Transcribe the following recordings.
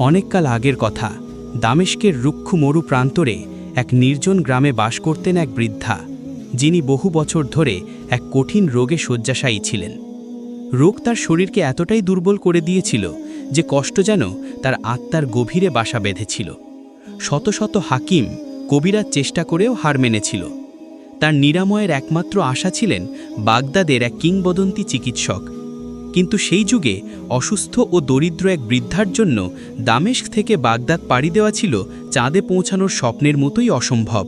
অনেককাল আগের কথা, দামেস্কের রুক্ষ মরু প্রান্তরে এক নির্জন গ্রামে বাস করতেন এক বৃদ্ধা, যিনি বহু বছর ধরে এক কঠিন রোগে শয্যাশায়ী ছিলেন। রোগ তার শরীরকে এতটাই দুর্বল করে দিয়েছিল যে কষ্ট যেন তার আত্মার গভীরে বাসা বেঁধেছিল। শত শত হাকিম কবিরাজ চেষ্টা করেও হার মেনেছিল। তার নিরাময়ের একমাত্র আশা ছিলেন বাগদাদের এক কিংবদন্তি চিকিৎসক কিন্তু সেই যুগে অসুস্থ ও দরিদ্র এক বৃদ্ধার জন্য দামেস্ক থেকে বাগদাদ পাড়ি দেওয়া ছিল চাঁদে পৌঁছানোর স্বপ্নের মতোই অসম্ভব।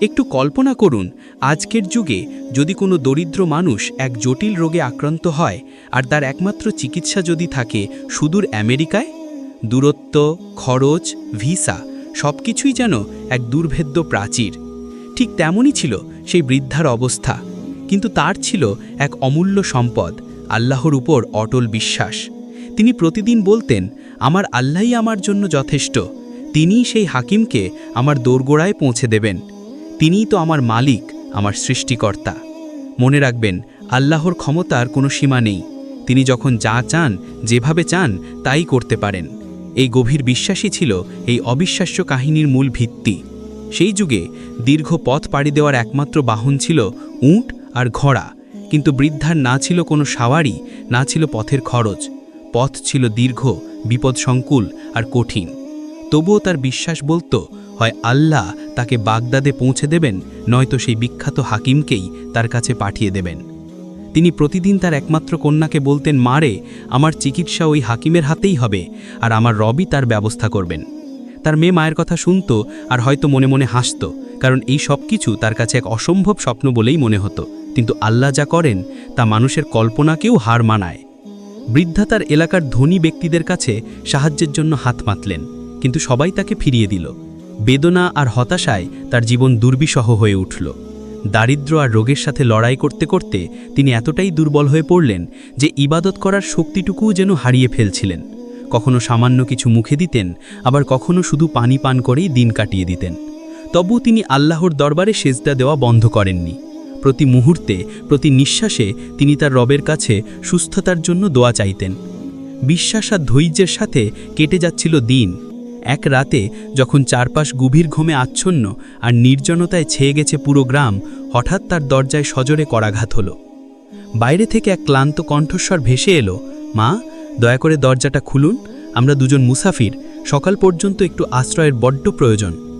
একটু কল্পনা করুন, আজকের যুগে যদি কোনো দরিদ্র মানুষ এক জটিল রোগে আক্রান্ত হয় আর তার একমাত্র চিকিৎসা যদি থাকে সুদূর আমেরিকায়? দূরত্ব, খরচ, ভিসা সব কিছুই যেন এক দুর্ভেদ্য প্রাচীর। ঠিক তেমনই ছিল সেই বৃদ্ধার অবস্থা। কিন্তু তার ছিল এক অমূল্য সম্পদ। আল্লাহর উপর অটল বিশ্বাস। তিনি প্রতিদিন বলতেন, আমার আল্লাহই আমার জন্য যথেষ্ট। তিনিই সেই হাকিমকে আমার দোরগোড়ায় পৌঁছে দেবেন। তিনিই তো আমার মালিক, আমার সৃষ্টিকর্তা। মনে রাখবেন, আল্লাহর ক্ষমতার কোনো সীমা নেই। তিনি যখন যা চান, যেভাবে চান, তাই করতে পারেন। এই গভীর বিশ্বাসই ছিল এই অবিশ্বাস্য কাহিনীর মূল ভিত্তি। সেই যুগে দীর্ঘ পথ পাড়ি দেওয়ার একমাত্র বাহন ছিল উঁট আর ঘোড়া। কিন্তু বৃদ্ধার না ছিল কোনো সাওয়ারি, না ছিল পথের খরচ। পথ ছিল দীর্ঘ বিপদসংকুল আর কঠিন। তবুও তার বিশ্বাস বলতো, হয় আল্লাহ তাকে বাগদাদে পৌঁছে দেবেন, নয়তো সেই বিখ্যাত হাকিমকেই তার কাছে পাঠিয়ে দেবেন। তিনি প্রতিদিন তার একমাত্র কন্যাকে বলতেন, মারে, আমার চিকিৎসা ওই হাকিমের হাতেই হবে, আর আমার রবি তার ব্যবস্থা করবেন। তার মেয়ে মায়ের কথা শুনত আর হয়তো মনে মনে হাসত, কারণ এই সব কিছু তার কাছে এক অসম্ভব স্বপ্ন বলেই মনে হতো। কিন্তু আল্লাহ যা করেন, তা মানুষের কল্পনাকেও হার মানায়। বৃদ্ধা তার এলাকার ধনী ব্যক্তিদের কাছে সাহায্যের জন্য হাত মাতলেন, কিন্তু সবাই তাকে ফিরিয়ে দিল। বেদনা আর হতাশায় তার জীবন দুর্বিষহ হয়ে উঠল। দারিদ্র আর রোগের সাথে লড়াই করতে করতে তিনি এতটাই দুর্বল হয়ে পড়লেন যে ইবাদত করার শক্তিটুকুও যেন হারিয়ে ফেলছিলেন। কখনো সামান্য কিছু মুখে দিতেন, আবার কখনো শুধু পানি পান করেই দিন কাটিয়ে দিতেন। তবু তিনি আল্লাহর দরবারে সেজদা দেওয়া বন্ধ করেননি। প্রতি মুহূর্তে, প্রতি নিঃশ্বাসে তিনি তার রবের কাছে সুস্থতার জন্য দোয়া চাইতেন। বিশ্বাস আর ধৈর্যের সাথে কেটে যাচ্ছিল দিন। এক রাতে যখন চারপাশ গভীর ঘুমে আচ্ছন্ন আর নির্জনতায় ছেয়ে গেছে পুরো গ্রাম, হঠাৎ তার দরজায় সজোরে করাঘাত হলো। বাইরে থেকে এক ক্লান্ত কণ্ঠস্বর ভেসে এলো, মা, দয়া করে দরজাটা খুলুন, আমরা দুজন মুসাফির, সকাল পর্যন্ত একটু আশ্রয়ের বড্ড প্রয়োজন।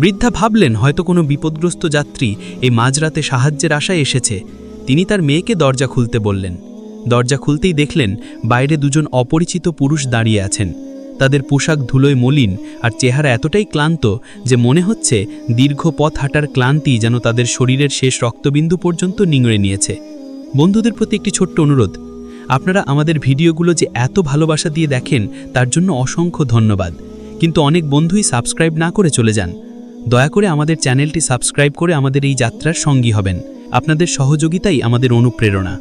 বৃদ্ধা ভাবলেন, হয়তো কোনো বিপদগ্রস্ত যাত্রী এই মাঝরাতে সাহায্যের আশায় এসেছে। তিনি তার মেয়েকে দরজা খুলতে বললেন। দরজা খুলতেই দেখলেন, বাইরে দুজন অপরিচিত পুরুষ দাঁড়িয়ে আছেন। তাদের পোশাক ধুলোয় মলিন আর চেহারা এতটাই ক্লান্ত যে মনে হচ্ছে দীর্ঘ পথ হাঁটার ক্লান্তি যেন তাদের শরীরের শেষ রক্তবিন্দু পর্যন্ত নিংড়ে নিয়েছে। বন্ধুদের প্রতি একটি ছোট্ট অনুরোধ, আপনারা আমাদের ভিডিওগুলো যে এত ভালোবাসা দিয়ে দেখেন তার জন্য অসংখ্য ধন্যবাদ। কিন্তু অনেক বন্ধুই সাবস্ক্রাইব না করে চলে যান। দয়া করে আমাদের চ্যানেলটি সাবস্ক্রাইব করে আমাদের এই যাত্রার সঙ্গী হবেন। আপনাদের সহযোগিতাই আমাদের অনুপ্রেরণা।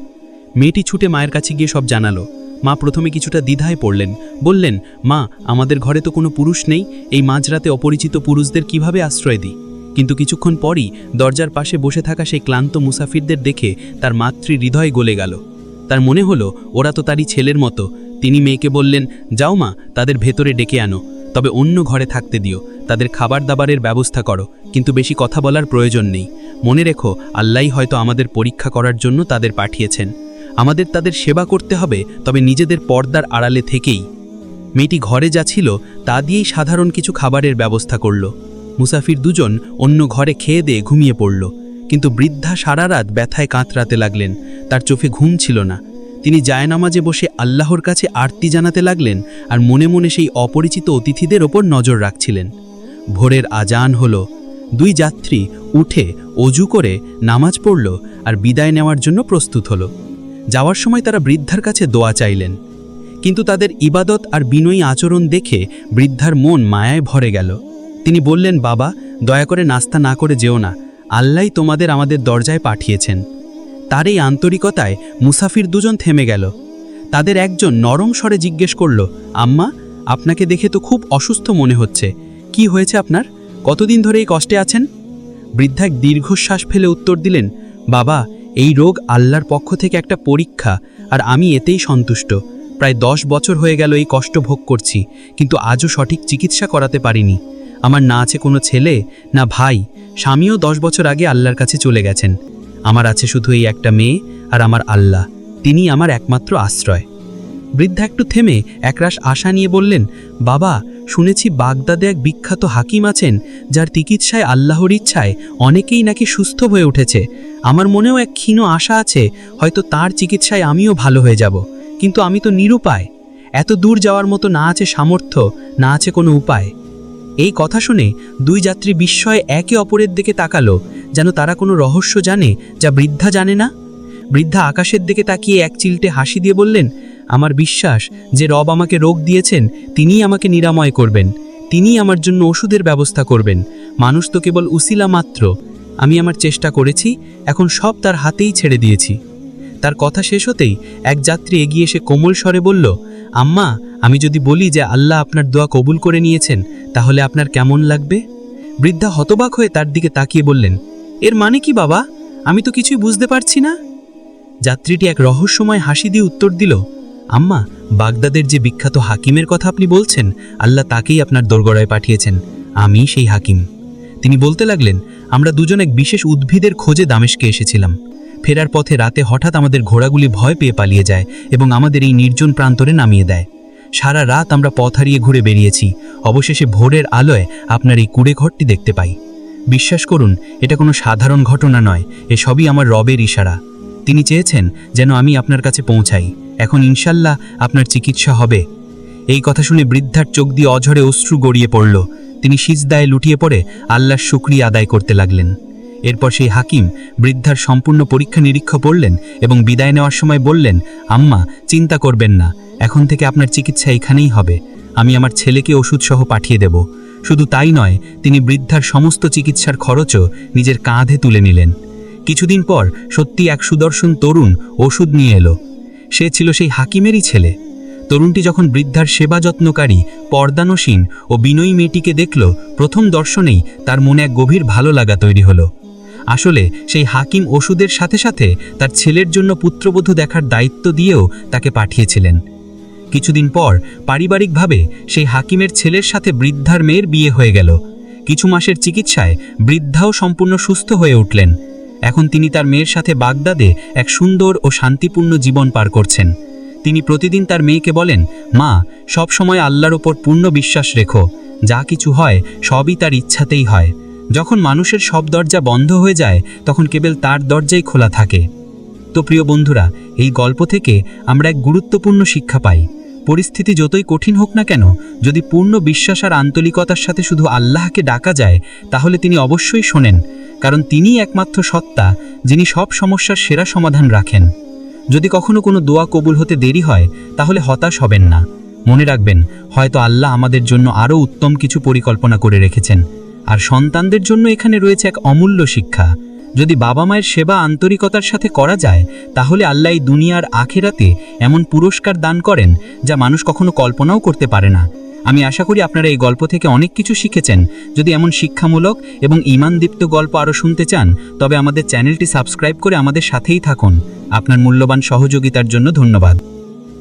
মেয়েটি ছুটে মায়ের কাছে গিয়ে সব জানালো। মা প্রথমে কিছুটা দ্বিধায় পড়লেন। বললেন, মা, আমাদের ঘরে তো কোনো পুরুষ নেই। এই মাঝরাতে অপরিচিত পুরুষদের কীভাবে আশ্রয় দিই? কিন্তু কিছুক্ষণ পরই দরজার পাশে বসে থাকা সেই ক্লান্ত মুসাফিরদের দেখে তার মাতৃ হৃদয় গলে গেল। তার মনে হলো, ওরা তো তারই ছেলের মতো। তিনি মেয়েকে বললেন, যাও মা, তাদের ভেতরে ডেকে আনো। তবে অন্য ঘরে থাকতে দিও, তাদের খাবার দাবারের ব্যবস্থা করো, কিন্তু বেশি কথা বলার প্রয়োজন নেই। মনে রেখো আল্লাহ হয়তো আমাদের পরীক্ষা করার জন্য তাদের পাঠিয়েছেন। আমাদের তাদের সেবা করতে হবে, তবে নিজেদের পর্দার আড়ালে থেকেই। মেয়েটি ঘরে যা ছিল, তা দিয়েই সাধারণ কিছু খাবারের ব্যবস্থা করল। মুসাফির দুজন অন্য ঘরে খেয়ে দিয়ে ঘুমিয়ে পড়ল। কিন্তু বৃদ্ধা সারা রাত ব্যথায় কাঁতরাতে লাগলেন, তার চোখে ঘুম ছিল না। তিনি জায়নামাজে বসে আল্লাহর কাছে আরতি জানাতে লাগলেন আর মনে মনে সেই অপরিচিত অতিথিদের ওপর নজর রাখছিলেন। ভোরের আজান হলো। দুই যাত্রী উঠে অজু করে নামাজ পড়ল আর বিদায় নেওয়ার জন্য প্রস্তুত হলো। যাওয়ার সময় তারা বৃদ্ধার কাছে দোয়া চাইলেন। কিন্তু তাদের ইবাদত আর বিনয়ী আচরণ দেখে বৃদ্ধার মন মায়ায় ভরে গেল। তিনি বললেন, বাবা, দয়া করে নাস্তা না করে যেও না। আল্লাহ তোমাদের আমাদের দরজায় পাঠিয়েছেন। তার এই আন্তরিকতায় মুসাফির দুজন থেমে গেল। তাদের একজন নরম স্বরে জিজ্ঞেস করল, আম্মা, আপনাকে দেখে তো খুব অসুস্থ মনে হচ্ছে। কি হয়েছে আপনার? কতদিন ধরে এই কষ্টে আছেন? বৃদ্ধা দীর্ঘশ্বাস ফেলে উত্তর দিলেন, বাবা, এই রোগ আল্লাহর পক্ষ থেকে একটা পরীক্ষা, আর আমি এতেই সন্তুষ্ট। প্রায় দশ বছর হয়ে গেল এই কষ্ট ভোগ করছি, কিন্তু আজও সঠিক চিকিৎসা করাতে পারিনি। আমার না আছে কোনো ছেলে, না ভাই। স্বামীও দশ বছর আগে আল্লাহর কাছে চলে গেছেন। আমার আছে শুধু এই একটা মেয়ে আর আমার আল্লাহ। তিনি আমার একমাত্র আশ্রয়। বৃদ্ধা একটু থেমে একরাশ আশা নিয়ে বললেন, বাবা, শুনেছি বাগদাদে এক বিখ্যাত হাকিম আছেন, যার চিকিৎসায় আল্লাহর ইচ্ছায় অনেকেই নাকি সুস্থ হয়ে উঠেছে। আমার মনেও এক ক্ষীণ আশা আছে, হয়তো তার চিকিৎসায় আমিও ভালো হয়ে যাব। কিন্তু আমি তো নিরুপায়। এত দূর যাওয়ার মতো না আছে সামর্থ্য, না আছে কোনো উপায়। এই কথা শুনে দুই যাত্রী বিস্ময়ে একে অপরের দিকে তাকালো, যেন তারা কোনো রহস্য জানে যা বৃদ্ধা জানে না। বৃদ্ধা আকাশের দিকে তাকিয়ে এক চিলটে হাসি দিয়ে বললেন, আমার বিশ্বাস, যে রব আমাকে রোগ দিয়েছেন, তিনিই আমাকে নিরাময় করবেন। তিনিই আমার জন্য ওষুধের ব্যবস্থা করবেন। মানুষ তো কেবল উসিলা মাত্র। আমি আমার চেষ্টা করেছি, এখন সব তার হাতেই ছেড়ে দিয়েছি। তার কথা শেষ হতেই এক যাত্রী এগিয়ে এসে কোমল স্বরে বলল, আম্মা, আমি যদি বলি যে আল্লাহ আপনার দোয়া কবুল করে নিয়েছেন তাহলে আপনার কেমন লাগবে? বৃদ্ধা হতবাক হয়ে তার দিকে তাকিয়ে বললেন, এর মানে কি বাবা? আমি তো কিছুই বুঝতে পারছি না। যাত্রীটি এক রহস্যময় হাসি দিয়ে উত্তর দিল, আম্মা, বাগদাদের যে বিখ্যাত হাকিমের কথা আপনি বলছেন, আল্লাহ তাকেই আপনার দোরগড়ায় পাঠিয়েছেন। আমি সেই হাকিম। তিনি বলতে লাগলেন, আমরা দুজন এক বিশেষ উদ্ভিদের খোঁজে দামেশকে এসেছিলাম। ফেরার পথে রাতে হঠাৎ আমাদের ঘোড়াগুলি ভয় পেয়ে পালিয়ে যায় এবং আমাদের এই নির্জন প্রান্তরে নামিয়ে দেয়। সারা রাত আমরা পথ হারিয়ে ঘুরে বেরিয়েছি। অবশেষে ভোরের আলোয় আপনার এই কুড়ে ঘরটি দেখতে পাই। বিশ্বাস করুন, এটা কোনো সাধারণ ঘটনা নয়। এসবই আমার রবের ইশারা। তিনি চেয়েছেন যেন আমি আপনার কাছে পৌঁছাই। এখন ইনশাল্লাহ আপনার চিকিৎসা হবে। এই কথা শুনে বৃদ্ধার চোখ দিয়ে অঝরে অশ্রু গড়িয়ে পড়ল। তিনি সিজদায় লুটিয়ে পড়ে আল্লাহর শুক্রিয়া আদায় করতে লাগলেন। এরপর সেই হাকিম বৃদ্ধার সম্পূর্ণ পরীক্ষা নিরীক্ষা পড়লেন এবং বিদায় নেওয়ার সময় বললেন, আম্মা, চিন্তা করবেন না, এখন থেকে আপনার চিকিৎসা এখানেই হবে। আমি আমার ছেলেকে ওষুধসহ পাঠিয়ে দেব। শুধু তাই নয়, তিনি বৃদ্ধার সমস্ত চিকিৎসার খরচও নিজের কাঁধে তুলে নিলেন। কিছুদিন পর সত্যি এক সুদর্শন তরুণ ওষুধ নিয়ে এলো। সে ছিল সেই হাকিমেরই ছেলে। তরুণটি যখন বৃদ্ধার সেবা যত্নকারী, পর্দানসীন ও বিনয়ী মেয়েটিকে দেখল, প্রথম দর্শনেই তার মনে এক গভীর ভালো লাগা তৈরি হলো। আসলে সেই হাকিম ওষুধের সাথে সাথে তার ছেলের জন্য পুত্রবধূ দেখার দায়িত্ব দিয়েও তাকে পাঠিয়েছিলেন। কিছুদিন পর পারিবারিকভাবে সেই হাকিমের ছেলের সাথে বৃদ্ধার মেয়ের বিয়ে হয়ে গেল। কিছু মাসের চিকিৎসায় বৃদ্ধাও সম্পূর্ণ সুস্থ হয়ে উঠলেন। এখন তিনি তার মেয়ের সাথে বাগদাদে এক সুন্দর ও শান্তিপূর্ণ জীবন পার করছেন। তিনি প্রতিদিন তার মেয়েকে বলেন, মা সব সময় আল্লাহর ওপর পূর্ণ বিশ্বাস রেখো। যা কিছু হয় সবই তার ইচ্ছাতেই হয়। যখন মানুষের সব দরজা বন্ধ হয়ে যায়, তখন কেবল তার দরজাই খোলা থাকে। তো প্রিয় বন্ধুরা, এই গল্প থেকে আমরা এক গুরুত্বপূর্ণ শিক্ষা পাই। পরিস্থিতি যতই কঠিন হোক না কেন, যদি পূর্ণ বিশ্বাস আর আন্তরিকতার সাথে শুধু আল্লাহকে ডাকা যায়, তাহলে তিনি অবশ্যই শোনেন, কারণ তিনিই একমাত্র সত্তা, যিনি সব সমস্যার সেরা সমাধান রাখেন। যদি কখনো কোনো দোয়া কবুল হতে দেরি হয়, তাহলে হতাশ হবেন না। মনে রাখবেন, হয়তো আল্লাহ আমাদের জন্য আরও উত্তম কিছু পরিকল্পনা করে রেখেছেন। আর সন্তানদের জন্য এখানে রয়েছে এক অমূল্য শিক্ষা। যদি বাবা মায়ের সেবা আন্তরিকতার সাথে করা যায়, তাহলে আল্লাহ দুনিয়ার আখেরাতে এমন পুরস্কার দান করেন যা মানুষ কখনো কল্পনাও করতে পারে না। আমি আশা করি আপনারা এই গল্প থেকে অনেক কিছু শিখেছেন। যদি এমন শিক্ষামূলক এবং ইমানদীপ্ত গল্প আরও শুনতে চান, তবে আমাদের চ্যানেলটি সাবস্ক্রাইব করে আমাদের সাথেই থাকুন। আপনার মূল্যবান সহযোগিতার জন্য ধন্যবাদ।